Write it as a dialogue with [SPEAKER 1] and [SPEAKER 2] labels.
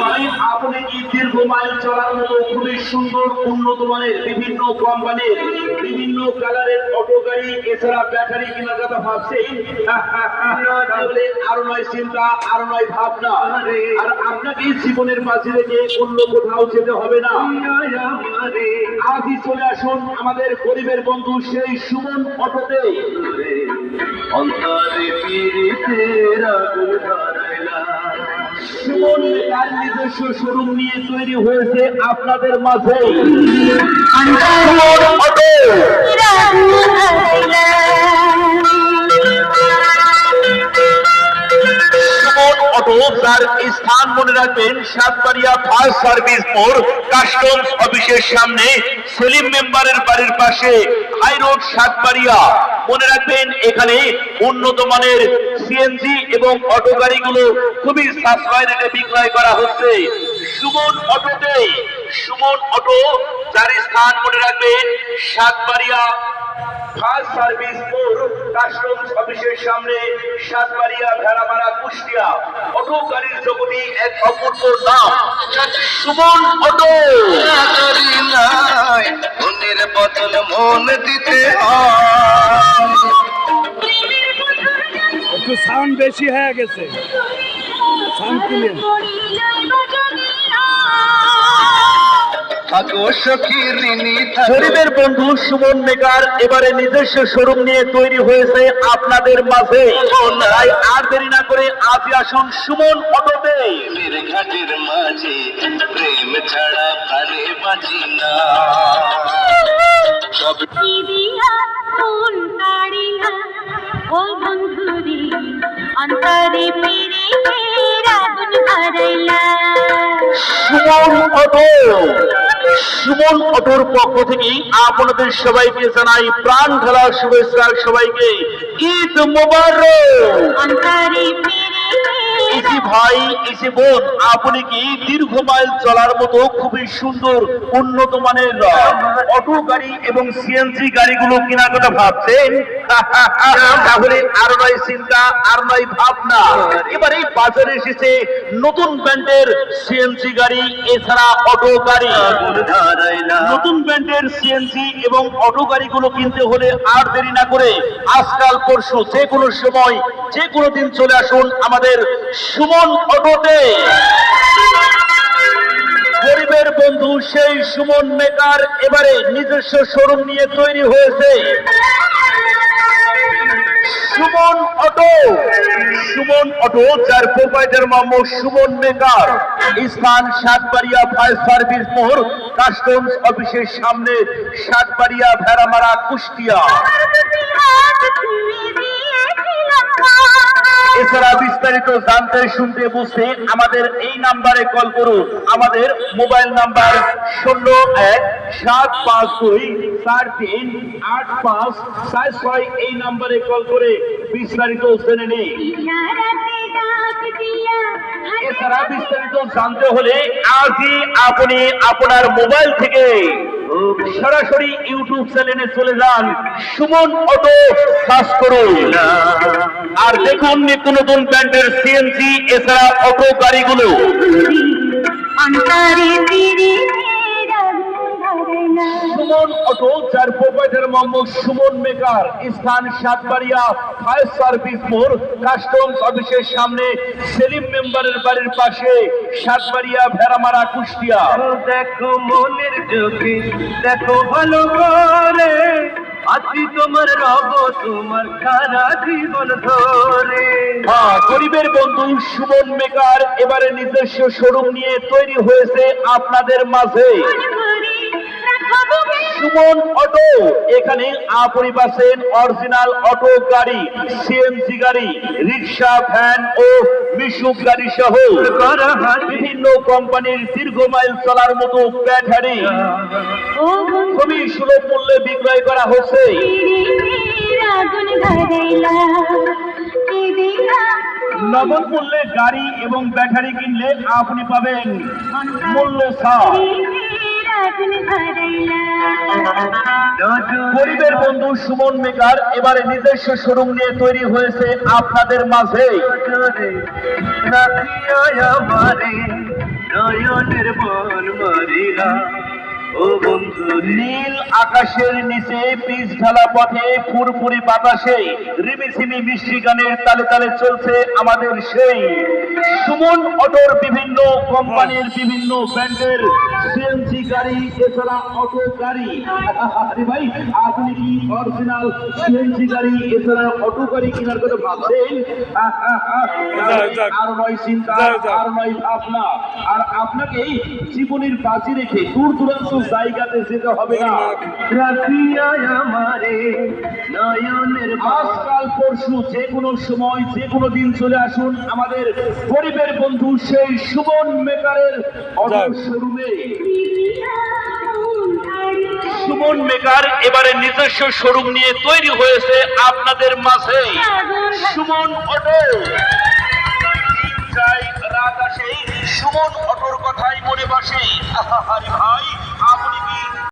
[SPEAKER 1] ভাই আপনি কি দীর্ঘ মাইল চলার মতো খুবই সুন্দর, উন্নত মানের বিভিন্ন কোম্পানির বিভিন্ন কালারের অটো গাড়ি, এছাড়া ব্যাটারি কেনার কথা ভাবছেন? তাহলে আরও নয় চিন্তা, আরও নয় ভাবনা। আর আপনাকে জীবনের মাঝে রেখে অন্য কোথাও যেতে হবে না। আজই চলে আসুন আমাদের গরিবের বন্ধু সেই সুমন অটোতে।
[SPEAKER 2] অন্তরে পিড়িতের আগুন ধরাইলা
[SPEAKER 1] সুমন তার নিজস্ব শোরুম নিয়ে তৈরি হয়েছে আপনাদের মাঝে। অটো। অটো তার স্থান মনে রাখবেন সাতবাড়িয়া ফার্স্ট সার্ভিস মোড়, কাস্টমস অফিসের সামনে, সেলিম মেম্বারের বাড়ির পাশে, হাই রোড সাতবাড়িয়া। মনে রাখবেন এখানে উন্নত মানের সিএনজি এবং অটো গাড়িগুলো খুবই সাশ্রয় রেটে বিক্রয় করা হচ্ছে। সুমন অটোতে সুমন অটো যার স্থান মনে রাখবেন সাতবাড়িয়া। ফায়ার সার্ভিস মোড় কাস্টমস অফিসের সামনে সাতবাড়িয়া ভেড়ামারা কুষ্টিয়া। অটো গাড়ির জগতি এক অপূর্ব নাম। সুমন অটো।
[SPEAKER 2] নাই মনের বদল মন দিতে হয়।
[SPEAKER 3] একটু সাউন্ড বেশি হয়ে গেছে।
[SPEAKER 1] গরিবের বন্ধু সুমন মেকার এবারে নিজস্ব শোরুম নিয়ে তৈরি হয়েছে আপনাদের মাঝে। তাই আর দেরি না করে আজই আসুন সুমন অটোতে।
[SPEAKER 2] ঘাটের মাঝে প্রেম ছাড়া প্রাণে বাঁচি না। সব
[SPEAKER 4] অন্তরে
[SPEAKER 1] সুমন অটো সুমন অটোর পক্ষ থেকে আপনাদের সবাইকে জানাই প্রাণ ঢালা শুভেচ্ছা সবাইকে ঈদ মোবারক। ইসি ভাই ইসি বোন আপনি কি দীর্ঘ মাইল চলার মতো খুবই সুন্দর উন্নত মানের অটো গাড়ি এবং সিএনজি গাড়িগুলো কেনার কথা ভাবছেন? তাহলে আর নয় চিন্তা, আর নয় ভাবনা। এবারে বাজারে এসেছে নতুন সিএনজি গাড়ি, এছাড়া অটো গাড়ি। নতুন সিএনজি এবং অটো গাড়িগুলো কিনতে হলে আর দেরি না করে আজকাল, পরশু যে কোনো সময়, যে কোনো দিন চলে আসুন আমাদের সুমন অটোতে। গরিবের বন্ধু সেই সুমন মেকার এবারে নিজস্ব শোরুম নিয়ে তৈরি হয়েছে। সুমন অটো। সুমন অটো যার প্রোপাইটার মামো সুমন মেকার। স্থান সাতবাড়িয়া ফায়ার সার্ভিস মোড়, কাস্টমস অফিসের সামনে সাতবাড়িয়া ভেড়ামারা কুষ্টিয়া। এছাড়া বিস্তারিত জানতে শুনতে বুঝতে আমাদের এই নাম্বারে কল করুন। আমাদের মোবাইল নাম্বার শূন্য এক সাত পাঁচ দুই চার তিন আট পাঁচ চার ছয় এই নাম্বারে কল করে বিস্তারিত জেনে নিন। এছাড়া বিস্তারিত জানতে হলে আজই আপনি আপনার মোবাইল থেকে সরাসরি ইউটিউব চ্যানেলে চলে যান। সুমন অটো সার্চ করুন। আর দেখুন নিত্য নতুন ব্র্যান্ডের সিএনজি এছাড়া অটো গাড়িগুলো। সুমন অটো যার প্রোপাইটার মোহাম্মদ সুমন মেকার স্থান সাতবাড়িয়া ফায়ার সার্ভিস মোড় কাস্টমস অফিসের সামনে সেলিম মেম্বারের বাড়ির পাশে সাতবাড়িয়া ভেড়ামারা কুষ্টিয়া।
[SPEAKER 2] দেখো মনের চোখে দেখো ভালো করে। আছি তোমার রব তোমার সারা জীবন ধরে।
[SPEAKER 1] হ্যাঁ গরিবের বন্ধু সুমন মেকার এবারে নিজস্ব শোরুম নিয়ে তৈরি হয়েছে আপনাদের মাঝে। সুমন অটো। এখানে আপনি পাচ্ছেন অরিজিনাল অটো গাড়ি সিএনজি গাড়ি, রিক্সা, ভ্যান ও মিশুক গাড়ি সহ বিভিন্ন কোম্পানির দীর্ঘ মাইল চলার মতো ব্যাটারি। খুবই সুলভ মূল্যে বিক্রয় করা হচ্ছে। নগদ মূল্যে গাড়ি এবং ব্যাটারি কিনলে আপনি পাবেন মূল্য ছাড়। গরিবের বন্ধু সুমন মেকার এবারে নিজস্ব শোরুম নিয়ে তৈরি হয়েছে আপনাদের মাঝে। নীল আকাশের নিচে পিচ ঢালা পথে ফুরফুরি বাতাসে রিমিসিমি মিষ্টি গানের তালে তালে চলছে আমাদের সেই সুমন অটোর বিভিন্ন কোম্পানির বিভিন্ন ব্র্যান্ডের সিএনজি গাড়ি এছাড়া অটো গাড়ি আরে ভাই আপনি কি অরিজিনাল সিএনজি গাড়ি এছাড়া অটো গাড়ি কেনার কথা ভাবছেন। আর নয় চিন্তা। আর নয় ভাবনা। আর আপনাকে জীবনের বাজি রেখে দূর দূরান্ত জায়গাতে যেতে হবে না।
[SPEAKER 2] আমারে নয়নের
[SPEAKER 1] আজকাল পরশু যে কোনো সময় যে কোনো দিন চলে আসুন আমাদের গরিবের বন্ধু সেই সুমন মেকারের অটো। শোরুমে সুমন মেকার এবারে নিজস্ব শোরুম নিয়ে তৈরি হয়েছে আপনাদের মাঝে। সুমন অটো। সুমন অটোর কথাই মনে বাসে। ভাই আপনি ভাই